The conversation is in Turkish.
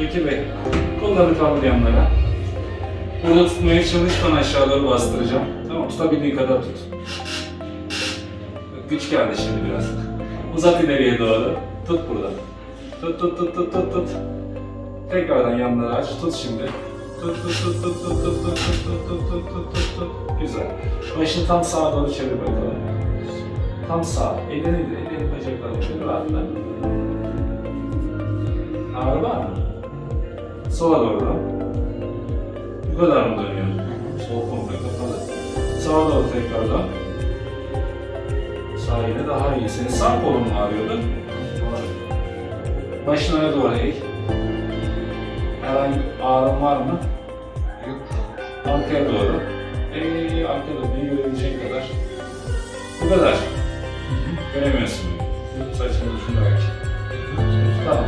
Bekir Bey, kolları kaldır yanlara. Burada tutmaya çalış, ben aşağı doğru bastıracağım. Tamam, tutabildiğin kadar tut. Güç geldi şimdi biraz. Uzat ileriye doğru. Tut burada. Tut tut tut tut tut tut. Tekrardan yanları aç. Tut şimdi. Tut tut tut tut tut tut tut tut tut tut tut tut tut. Güzel. Başını tam sağa doğru çevir bakalım. Tam sağ. Elini de, elini bacaklarını çevir rahatla. Ağrı var mı? Sola doğru. Yukarıdan mı dönüyor? Sol komple kapalı. Sağa doğru tekrardan. Sağ yine daha iyi. Senin sağ kolun mu ağrıyordu? Başına doğru eğil. Herhangi ağrın var mı? Yok. Arkaya doğru. Eee arkaya doğru. Beni görebilecek kadar. Bu kadar. Göremiyorsun. Saçını düşün belki. Tamam.